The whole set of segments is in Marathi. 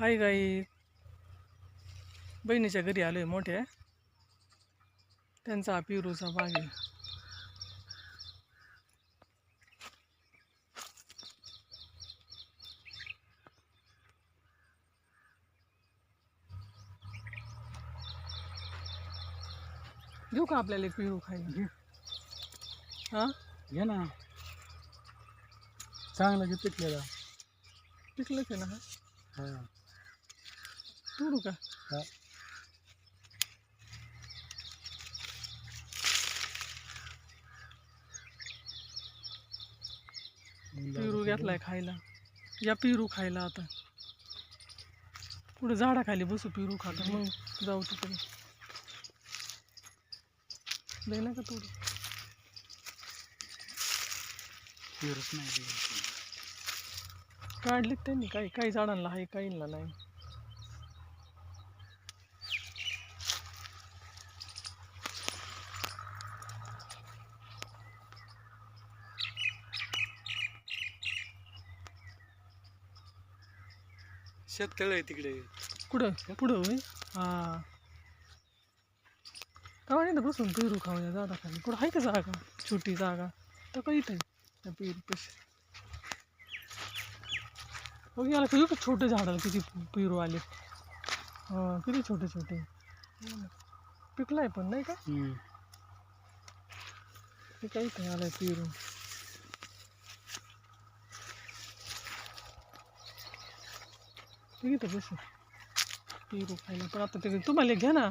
हाय गाई. बहिणीच्या घरी आलोय मोठ्या. त्यांचा हा पिरूचा बाग आहे. देऊ का आपल्याला एक पिरू खायला? हा? घे ना. चांगला की पिकलेला. पिकलंच आहे ना हा. तोडू का? हा। पिरू घेतलाय खायला. या पिरू खायला आता. पुढे झाडाखाली बसू पिरू खाता. मग जाऊ तिकडे. दे ना का तोडू? पेरूच नाही काढले त्यांनी. काही काही झाडांना आहे काहींना नाही. शेततळ आहे तिकडे. कुठं? पुढं होय? हा. का नाही बसून पेरू खाऊया झाडाखाली कुठं आहे का जागा? छोटी जागा. तर का इथे त्या पेरू पैसे बघ याला किती का छोटे झाडाला किती पेरू आले. हा किती छोटे छोटे. पिकलाय पण नाही का. ते काही काय आलाय पेरू. ठीक आहे बस. पेरू खायला पण आता ते तुम्हाला घ्या ना.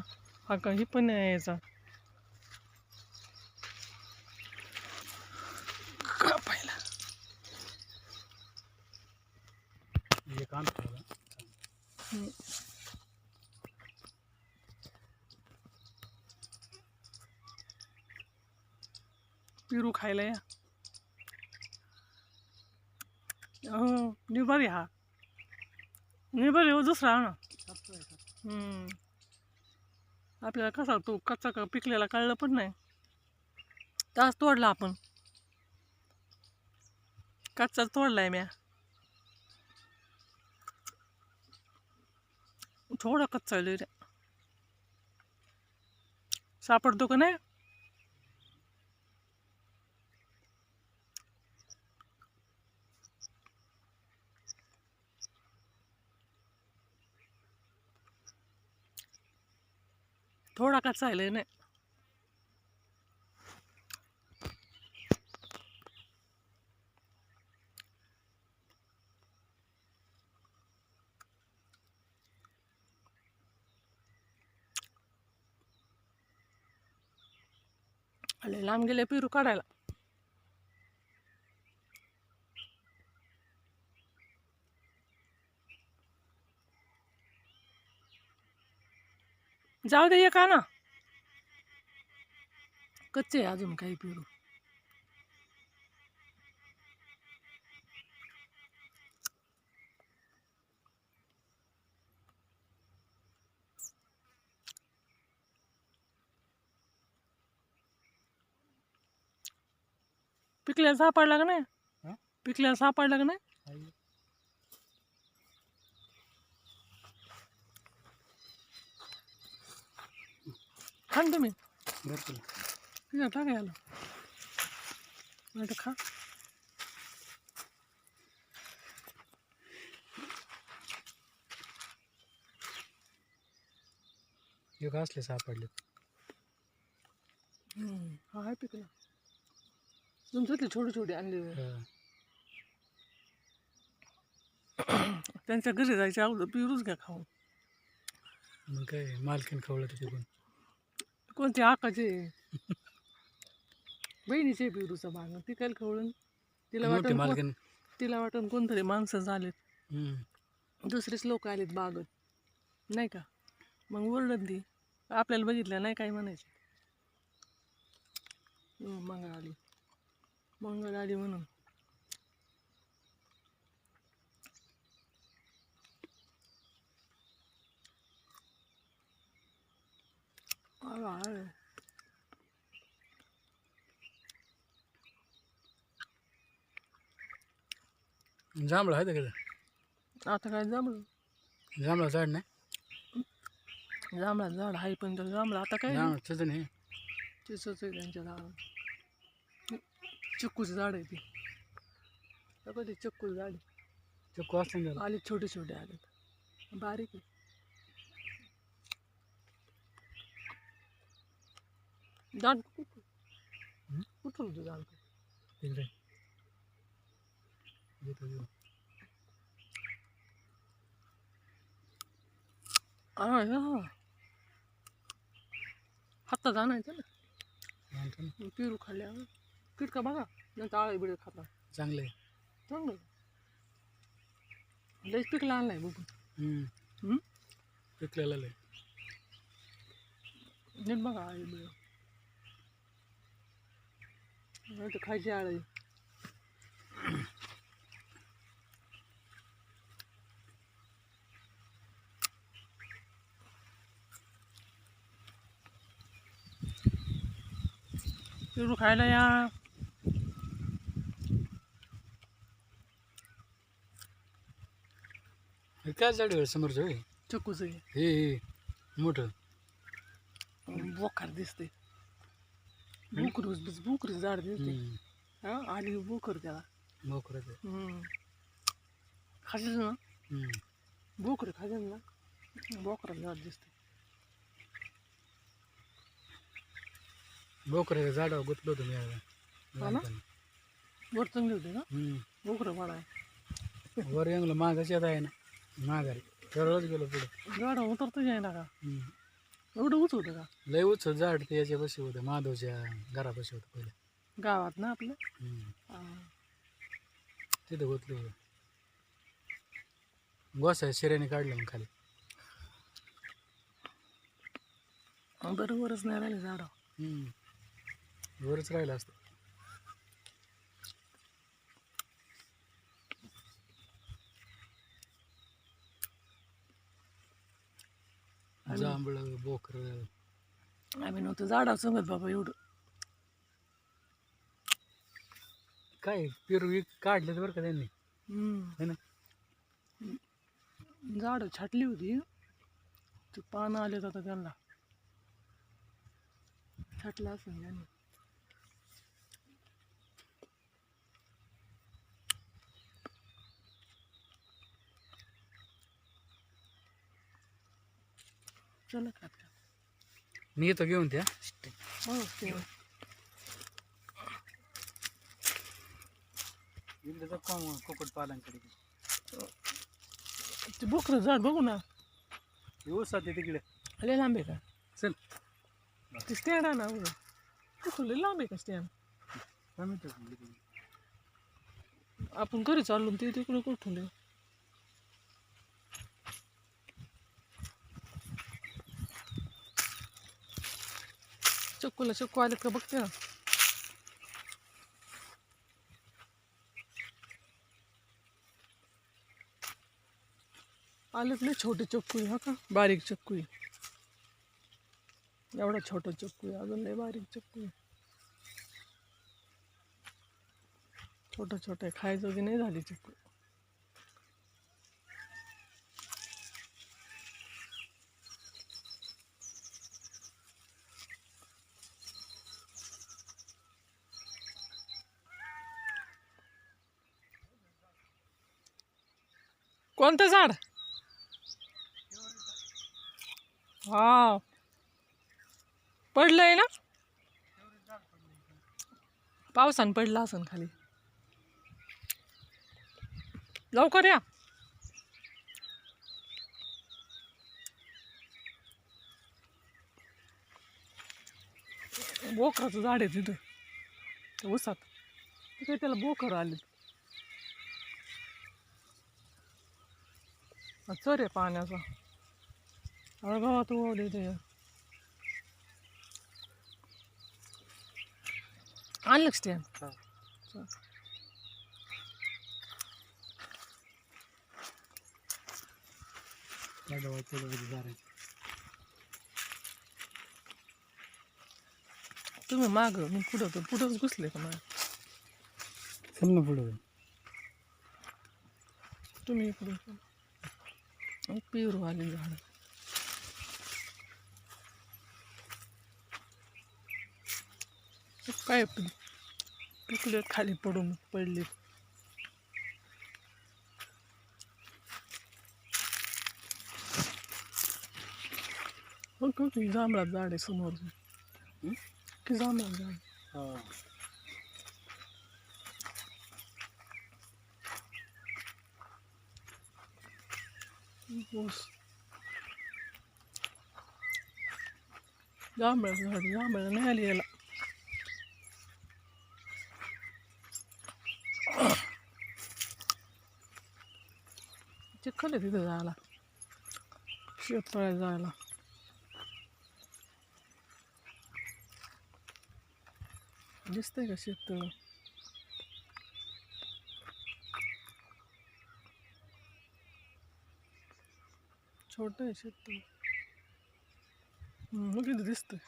हा का हे पण नाही यायचा. पेरू खायला या. हो निभारी हा. निभारी हो दुसरा हा ना हम्म. आपल्याला कसा तो कच्चा का पिकलेला कळलं पण नाही. तास तोडला आपण. कच्चा तोडलाय म्या. थोडा कच्चा रे. सापडतो का नाही? थोडा कच्चा आहे लय नाही. लय लांब गेले पेरू काढायला. जाऊ दे का ना कच्चे अजून काही पेरू. पिकल्याला सापडला का नाही? हा? पिकल्याला सापडला का नाही? आहे. खा ना तुम्ही. भरपूर. तिला टाका याला. नाही खा. एक असले सापडले हा आहे पिकला. तुमचं ते छोटे छोटे आणले. हा. त्यांच्या घरी जायच्या अगोदर पिरूच घ्या खाऊन. मग काय मालकीन खवळं तिथे पण कोणते आकाचे बहिणीचे पिरूचा भाग ती काय खवळून तिला मोठी वाटून तिला वाटून कोणतरी माणसं झालेत. हम्म. दुसरेच लोक आलेत बागत. नाही का? मग ओरडत ती. आपल्याला बघितलं नाही काय म्हणायचे. हं, मंगळ आली मंगळ आली म्हणून. आला, आला. जांभळं आहे तिकडे. आता काय जमलं जांभळा झाड नाही. जांभळा झाड आहे पण त्याला जांभळा आता काय? जांभळा सीजन हे चिचच आहे त्यांच्या झाड चिक्कूचं झाड आहे ते. बघा ते चिक्कूचं झाड आहे. चक्कू असतं त्याला. आले छोटे छोटे आले बारीक आहे. दांड कुठं हं? कुठं होतं दांड तिकडे हातात आणायचं ना पेरू खाल्ल्या किटका बघा नंतर आळे बिळे खाता चांगलं आहे चांगलं. लयच पिकला आणलाय बघून हम्म. हं? पिकलेलं लय नीट बघा आळे बिळे नाही तर खायची आळे पेरू खायला या हे काय झाड आहे समोरचं होय? चक्कूच आहे हे हे मोठं बोकार दिसते बोकरूच बोकरी झाड दिसते. हा आली बोकर त्याला मोकरं आहे. हम्म. ना हम्म. बोकरे ना बोकरा झाड दिसते बोकराच्या झाडावर गुतलो होतो मी एकदा. हा ना? लहानपणी. वर चांगली होते का हम्म. बोकरं वाढाय वर येंगलं मागाची येत आहे ना माघारी गेलो पुढे झाड उतरतो जाय ना का हम्म. एवढं उच होतं का? लय उच झाड ते याच्या बशी होतं माधवच्या घरापाशी होतं पहिले. गावात ना आपलं? हम्म. हा. तिथं गुतलो होतं. गोसा शिऱ्याने काढलं मग खाली. बरोबरच नाही राहिले झाड. हम्म. वरच राहिलं असतं. जांभळ बोकर. आम्ही नव्हतं झाडावर सांगत बाबा एवढं. काय पेरू काढले बरं का त्यांनी. है ना? झाडं छाटली होती. ते पानं आले आता त्यांना. छाटलं असं त्यांनी. चला का? मी येतो घेऊन त्या. हो ते. कुकुट पालांकडे ते बोकरं झाड बघू ना. ऊसात आहे तिकडे. लय लांब आहे का? चल. ते स्टँड आहे ना लय लांब आहे का स्टँड आपण घरी चाललो ते तिकडे कुठून चक्कूला चक्कू आले का बघते ना. आलेत नाही छोटे चक्कू हा का? बारीक चक्कू. एवढा छोटा चक्कू अजून लय बारीक चक्कू छोटा छोटा की नाही झाली चिकू कोणतं झाड? हा पडलंय ना? पावसान पडला असन खाली. लवकर या. बोकराचं झाड आहे तिथं. उसात तिथे त्याला बोकर आले चर आहे पाण्याचा गावात ओढे ते आणलं स्टँड तुम्ही माग मी पुढं तर पुढंच घुसले का चल ना पुढे तुम्ही इकडून पेरू आले झाड. काय पिकले खाली पडून पडले. जांभळात झाड आहे समोर. की जांभळात झाड जांभळाचं झाड जांभळं नाही आली याला चिखल आहे तिथं जायला शेततळ्यात जायला दिसतंय का शेततळं छोटं आहे शेत किती दिसतंय.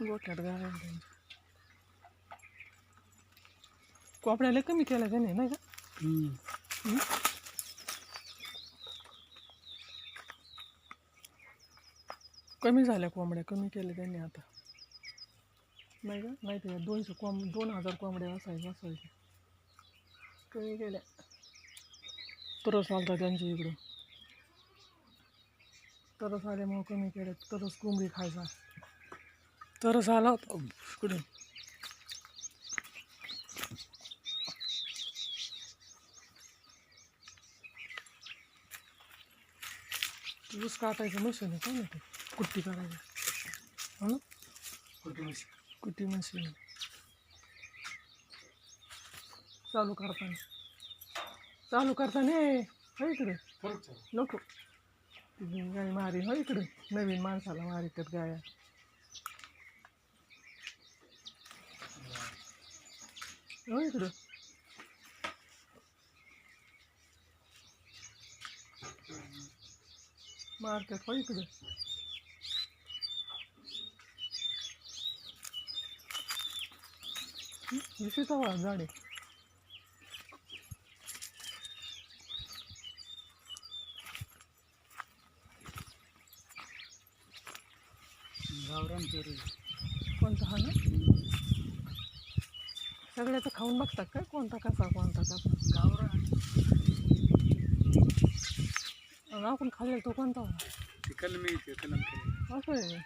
गोठ्यात त्यांच्या. कोपड्याला कमी केलं त्याने नाही का? कमी झाल्या कोंबड्या कमी केल्या त्यांनी आता. नाही का? नाही ते दोनशे कोंब दोन हजार कोंबड्या असायच्या असायच्या. कमी केल्या. तरस आलता त्यांच्या इकडं. तरस आल्यामुळं कमी केल्या तरस कोंबडी खायचा. तरस आला होता. इकडे ऊस काटायचं मशीन आहे का नाही ते? कुट्टी करायचं. हो? ना कुट्टी मशीन. चालू करताना. चालू करताना हो इकडे. नको. गाय मारी. हो इकडे. नवीन माणसाला मारितात गाया. हो इकडं. मारतात हो इकडे. विशेष झाड आहे गावरान पेरू कोणता हा ना सगळ्याचं खाऊन बघतात काय कोणता कसा कोणता कसा? गावरान आणि आपण खाल्लेला तो कोणता कलमी असं आहे.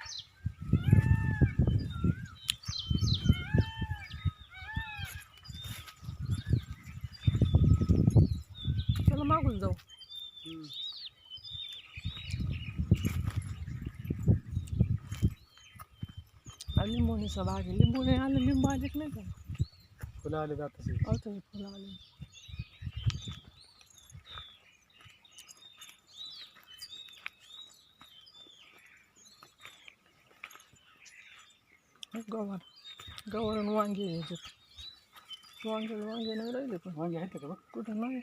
चला मागून जाऊ. लिंबोणीचा बाग आहे लिंबोणी आले लिंबू आले की नाही का? फुलं आले जात असेल आवतं फुलं आले. गवार गवार आणि वांगे याच्यात. वांगे वांगे नाही राहिले पण. वांगे आहेत का बघ? कुठं नाही?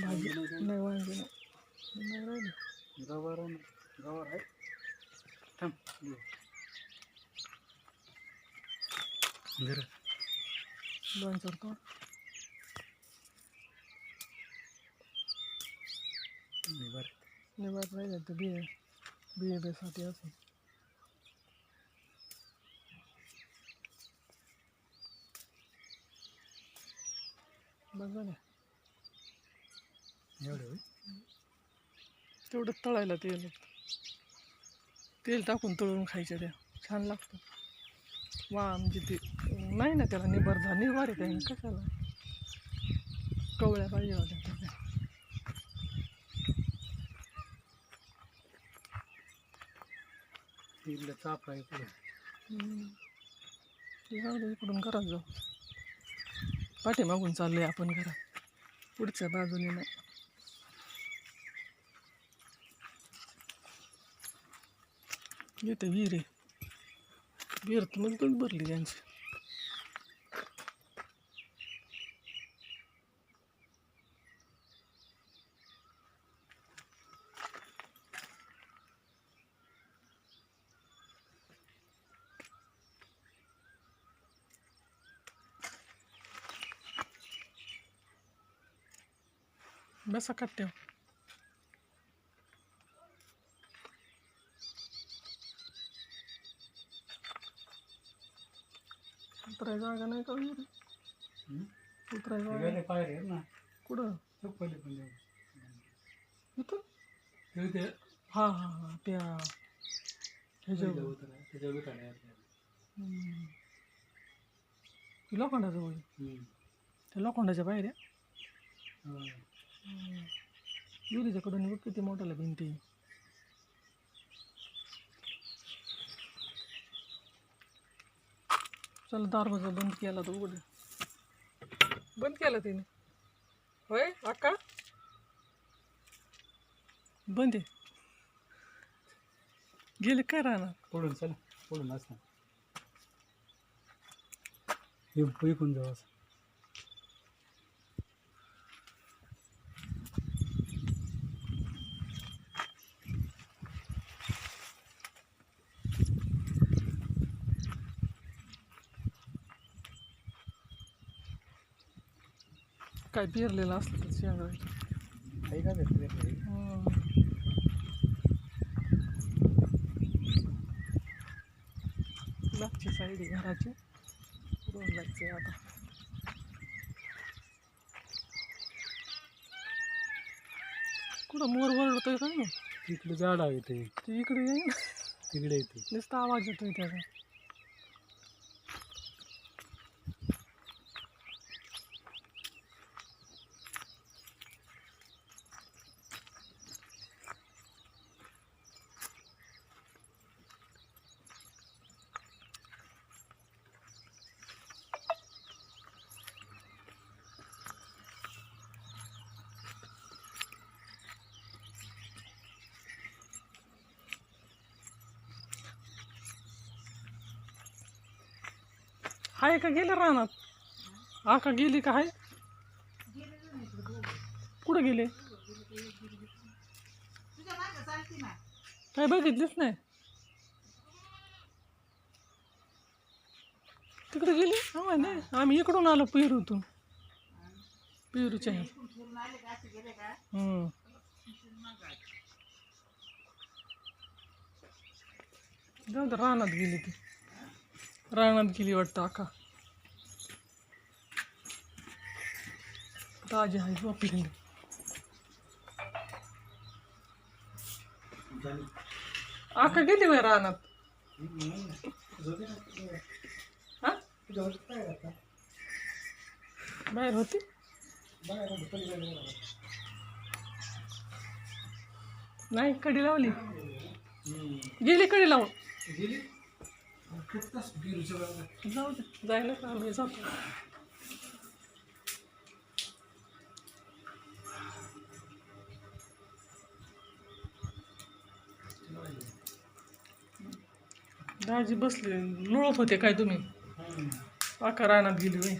भाजी नाही वांगे नाही. नाही राहिले. आहे. थांब घर दोन चार तो बरं. निवार राहिले तर बिये बिये बेसाठी असं बघा ना एवढं तेवढं तळायला तेल. तेल टाकून तळून खायच्या त्या. छान लागतं. वा म्हणजे ते नाही ना त्याला निबर झा निवार आहे काही कशाला? कवळ्या पाहिजे होत्या त्याच्या इकडे चाप आहे इकडून घरात जाऊ. पाठीमागून चाललोय आपण घरात. पुढच्या बाजूने नाही. इथे विहीर आहे. व्यर्थ तर भरली त्यांची बसा कट्ट्यावर उतराय जागा नाही का विहीर उतराय जागा. पायरे ना. कुठं? चप्पली पण. इथं? ते हा हा हा. त्या उतरा त्याच्या लोखंडाजवळ. त्या लोखंडाच्या बाहेर आहे विहिरीच्याकडून बघ किती मोठ्याला भिंती. चला दरवाजा बंद केला तो उघड. बंद केला तिने. होय अक्का? बंद आहे. गेले काय राहणार पडून चल पडून असं हे इकून जाऊ असं. काय पेरलेलं असलं तर शेंगा. काही का भेटले मागची साईड आहे घराची. पुढून जायचं आता. कुठं मोर वरडतोय काय ना इकडे झाड आहे ते इकडे येईन. तिकडे येते. नुसता आवाज येतोय त्याचा. हाय का गेले रानात? हा का गेली का हाय कुठं गेले? काय बघितलीच नाही. तिकडे गेली? हा नाही. आम्ही इकडून आलो पेरूतून. पेरूच्या हम्म. जाऊ तर रानात गेली ती. रानात गेली वाटतं आका. ताजी आहे झोपलेली आका गेली बाय रानात. बाहेर होती? नाही कडी लावली. गेली कडी लावून. जाऊ दे जायला का आम्ही जातो दाजी बसले लोळत होते काय तुम्ही आका रानात गेली बाई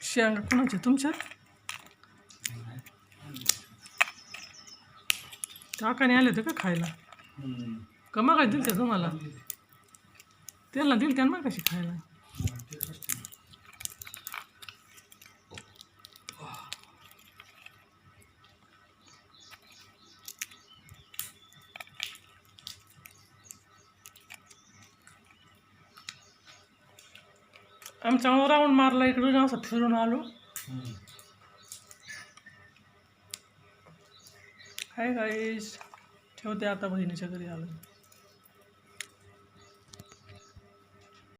शेंगा कुणाच्या तुमच्यात काकाने आले होते का खायला का मग दिल त्या तुम्हाला? त्यांना दिल त्या कशी खायला. चांगला राऊंड मारला इकडून असं फिरून आलो. हाय गाईस ठेवते आता बहिणीच्या घरी आलो